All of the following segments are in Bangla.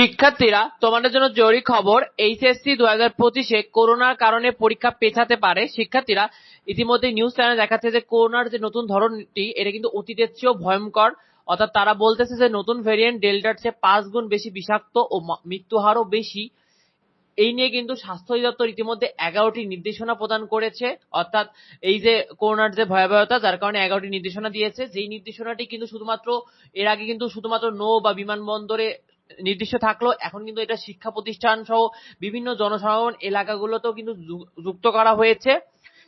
শিক্ষার্থীরা, তোমাদের জন্য জরুরি খবর এইচএসসি হাজার পঁচিশে করোনার কারণে পরীক্ষা পেছাতে পারে। শিক্ষার্থীরা, ইতিমধ্যে নিউজ চ্যানেল দেখাচ্ছে যে করোনার যে নতুন ধরনটি, এটা কিন্তু অতীতের চেয়েও ভয়ঙ্কর। অর্থাৎ তারা বলতেছে যে নতুন ভেরিয়েন্ট ডেল্টার চেয়ে পাঁচ গুণ বেশি বিষাক্ত ও মৃত্যু হারও বেশি। এই নিয়ে কিন্তু স্বাস্থ্য অধিদপ্তর ইতিমধ্যে এগারোটি নির্দেশনা প্রদান করেছে। অর্থাৎ এই যে করোনার যে ভয়াবহতা, যার কারণে এগারোটি নির্দেশনা দিয়েছে, যেই নির্দেশনাটি কিন্তু শুধুমাত্র, এর আগে কিন্তু শুধুমাত্র নৌ বা বিমানবন্দরে নির্দিষ্ট থাকলেও এখন কিন্তু এটা শিক্ষা প্রতিষ্ঠান সহ বিভিন্ন জনসাধারণ এলাকাগুলোতেও কিন্তু যুক্ত করা হয়েছে।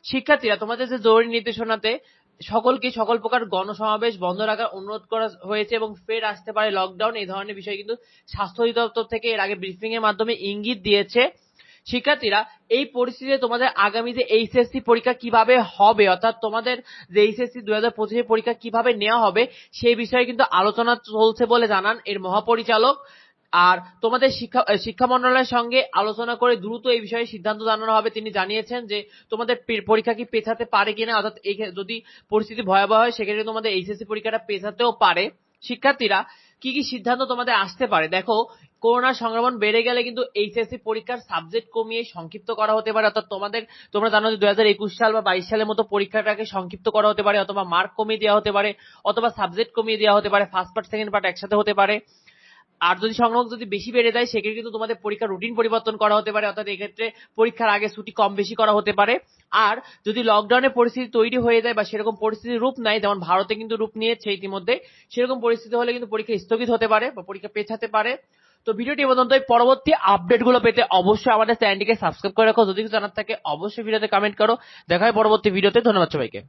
শিক্ষার্থীরা, তোমাদের যে জরুরি নির্দেশনাতে সকলকে সকল প্রকার গণসমাবেশ বন্ধ রাখার অনুরোধ করা হয়েছে এবং ফের আসতে পারে লকডাউন এই ধরনের বিষয় কিন্তু স্বাস্থ্য অধিদপ্তর থেকে এর আগে ব্রিফিং এর মাধ্যমে ইঙ্গিত দিয়েছে। শিক্ষার্থীরা, এই পরিস্থিতিতে তোমাদের আগামী যে এইচএসসি পরীক্ষা কীভাবে হবে, অর্থাৎ তোমাদের যে এইচএসসি দুই হাজার পঁচিশের পরীক্ষা কীভাবে নেওয়া হবে, সেই বিষয়ে কিন্তু আলোচনা চলছে বলে জানান এর মহাপরিচালক। আর তোমাদের শিক্ষা শিক্ষা মন্ত্রণালয়ের সঙ্গে আলোচনা করে দ্রুত এই বিষয়ে সিদ্ধান্ত জানানো হবে। তিনি জানিয়েছেন যে, তোমাদের পরীক্ষা কি পেছাতে পারে কিনা, অর্থাৎ এই যদি পরিস্থিতি ভয়াবহ হয়, সেক্ষেত্রে তোমাদের এইচএসসি পরীক্ষাটা পেছাতেও পারে। শিক্ষার্থীরা, কি কি সিদ্ধান্ত তোমাদের আসতে পারে? দেখো করোনা সংক্রমণ বেড়ে গেলে কিন্তু এইচএসসি পরীক্ষার সাবজেক্ট কমিয়ে সংক্ষিপ্ত করা হতে পারে। অর্থাৎ তোমাদের, তোমরা জানো যে দুই হাজার একুশ সাল বা বাইশ সালের মতো পরীক্ষাটাকে সংক্ষিপ্ত করা হতে পারে, অথবা মার্ক কমিয়ে দেওয়া হতে পারে, অথবা সাবজেক্ট কমিয়ে দেওয়া হতে পারে ফার্স্ট পার্ট সেকেন্ড পার্ট একসাথে হতে পারে। আর যদি সংখ্যক যদি বেশি বেড়ে যায়, সেক্ষেত্রে কিন্তু তোমাদের পরীক্ষার রুটিন পরিবর্তন করা হতে পারে, অর্থাৎ এক্ষেত্রে পরীক্ষার আগে ছুটি কম বেশি করা হতে পারে। আর যদি লকডাউনের পরিস্থিতি তৈরি হয়ে যায় বা সেরকম পরিস্থিতির রূপ নাই, যেমন ভারতে কিন্তু রূপ নিয়েছে ইতিমধ্যে, সেরকম পরিস্থিতি হলে কিন্তু পরীক্ষা স্থগিত হতে পারে বা পরীক্ষা পেছাতে পারে। তো ভিডিওটি পর্যন্ত পরবর্তী আপডেটগুলো পেতে অবশ্যই আমাদের চ্যানেলটিকে সাবস্ক্রাইব করে রাখো। যদি কিছু জানার থাকে, অবশ্যই ভিডিওতে কমেন্ট করো। দেখা হয় পরবর্তী ভিডিওতে। ধন্যবাদ সবাইকে।